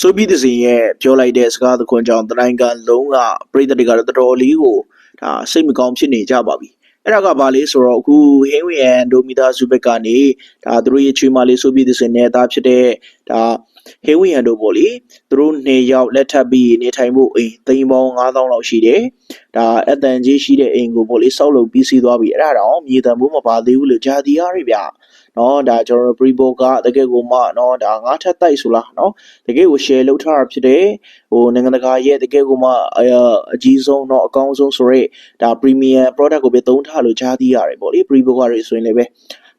ဆိုပြီးတဲ့စဉ်ရဲ့ပြောလိုက်တဲ့စကားသခွန်ကြောင့်တနိုင်ကန်လုံးကပြည်သက်တွေကတော့တော်တော်လေးကိုဒါစိတ်မကောင်းဖြစ်နေကြပါပြီအဲ့ဒါကဘာလဲဆိုတော့အခုဟင်းဝီယန်ဒိုမီတာဇူဘက်ကနေဒါသူတို့ရဲ့ချွေးမလေးဆိုပြီးတဲ့စဉ်နဲ့ဒါဖြစ်တဲ့ဒါ ဟေးဝီဟန်တို့ပေါ့လေသူတို့နှစ်ယောက်လက်ထပ်ပြီးနေထိုင်ဖို့အိမ်သိန်းပေါင်း9000လောက်ရှိတယ်ဒါအတန်ကြီးရှိတဲ့အိမ်ကိုပေါ့လေဆောက်လုပ်ပြီးစီးသွားပြီအဲ့ဒါတော့မြေတံမိုးမပါသေးဘူးလို့ကြာဒီရရဗျနော်ဒါကျွန်တော်တို့ prebo ကတကယ်ကိုမှနော်ဒါငါးထပ်တိုက်ဆိုလားနော်တကယ်ကို share လုပ်ထားတာဖြစ်တယ်ဟိုနိုင်ငံတကာရဲ့တကယ်ကိုမှအကြီးဆုံးတော့အကောင်းဆုံးဆိုရဲဒါ premium product ကိုပဲသုံးထားလို့ကြားသိရတယ်ပေါ့လေ prebo ကရေဆိုရင်လည်းပဲ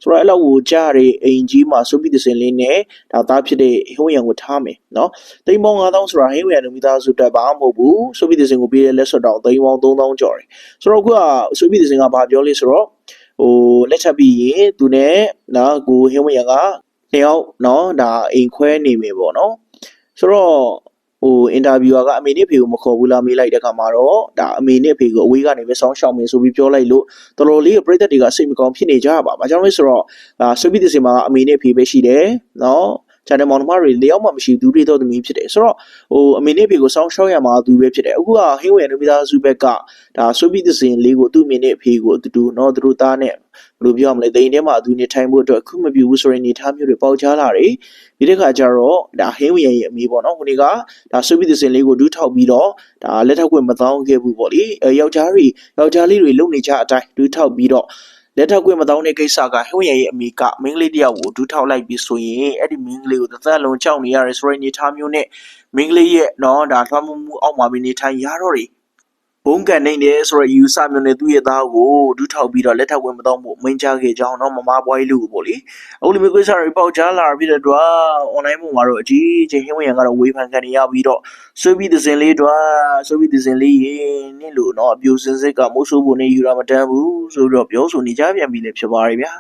ဆိုတော့အဲ့လောက်ကိုကြားရအိမ်ကြီးမှာစုပြီးသစင်လေးနဲ့ဒါသားဖြစ်တဲ့ဟင်းဝရံကိုထားမယ်နော်တိမ်ပေါင်း9000ဆိုတာဟင်းဝရံလူမိသားစုတက်ဘာမှမဟုတ်ဘူးစုပြီးသစင်ကိုပေးတဲ့လက်စွပ်တောင်တိမ်ပေါင်း3000ကျော်တယ်ဆိုတော့ခုကစုပြီးသစင်ကဘာပြောလဲဆိုတော့ဟိုလက်ချက်ပြီးရင်သူနဲ့နော်ကိုဟင်းဝရံကတယောက်နော်ဒါအိမ်ခွဲနေမယ်ပေါ့နော်ဆိုတော့ ဟိုအင်တာဗျူအာကအမေနဲ့ဖေကိုမခေါ်ဘူးလားမေးလိုက်တဲ့ခါမှာတော့ဒါအမေနဲ့ဖေကိုအဝေးကနေပဲဆောင်းရှောင်မယ်ဆိုပြီးပြောလိုက်လို့တော်တော်လေးပြိသက်တွေကစိတ်မကောင်းဖြစ်နေကြပါဘာကြောင့်လဲဆိုတော့ဒါဆိုပြီးတဲ့စီမှာအမေနဲ့ဖေပဲရှိတယ်နော် ချန်နယ်မောင်နှမတွေလျောက်မှမရှိဘူးသူတွေတော့သမီးဖြစ်တယ်ဆိုတော့ဟိုအမေနဲ့ဖေကိုဆောင်းရှောက်ရမှာသူပဲဖြစ်တယ်အခုကဟင်းဝယ်နေမိသားစုဘက်ကဒါဆိုပြီးတဲ့စီလေးကိုသူ့အမေနဲ့ဖေကိုအတူတူနော်သူတို့သားနဲ့ဘယ်လိုပြောရမလဲတိန်ထဲမှာသူနေထိုင်ဖို့အတွက်အခုမပြဘူးဆိုရင်နေထားမျိုးတွေပေါက်ကြားလာတယ်ဒီတစ်ခါကျတော့ဒါဟင်းဝယ်ရဲ့အမေပေါ့နော်ဟိုနေကဒါဆွေးပြီးတဲ့စင်လေးကိုဒူးထောက်ပြီးတော့ဒါလက်ထပ်ခွင့်မတောင်းခဲ့ဘူးပေါ့လေအဲယောက်ျားတွေယောက်ျားလေးတွေလုံနေကြအတိုင်းဒူးထောက်ပြီးတော့ လက်ထပ်ခွင့်မတောင်းတဲ့ကိစ္စကဟိုရရဲ့အမိကမင်းကလေးတယောက်ကိုဒူးထောက်လိုက်ပြီးဆိုရင်အဲ့ဒီမင်းကလေးကိုတစ်သက်လုံးကြောက်နေရတဲ့ဆိုရင်နေထားမျိုးနဲ့မင်းကလေးရဲ့နော်ဒါထွားမှုမှုအောက်မှာပြီးနေထိုင်ရတော့တယ် ဘုံကန်နေတယ်ဆိုတော့ယူဆမျိုးနဲ့သူ့ရဲ့သားကိုဒူးထောက်ပြီးတော့လက်ထပ်ခွင့်မတောင်းဖို့မိန့်ကြားခဲ့ကြောင်းတော့မမပွားလေးလူကိုပေါ့လေအခုလိုမျိုးကိစ္စတွေပေါက်ကြားလာဖြစ်တဲ့အတွက် online ပေါ်မှာတော့အကြီးကြီးဟင်းဝင်ရကတော့ဝေဖန်ခံနေရပြီးတော့ဆွေးပြီးတဲ့စင်လေးတော့ဆွေးပြီးတဲ့စင်လေးရေနင့်လို့တော့အပြိုစင်စစ်ကမိုးဆိုးဖို့နေယူတာမတန်းဘူးဆိုတော့ပြောဆိုနေကြပြန်ပြီလေဖြစ်ပါရဲ့ဗျာ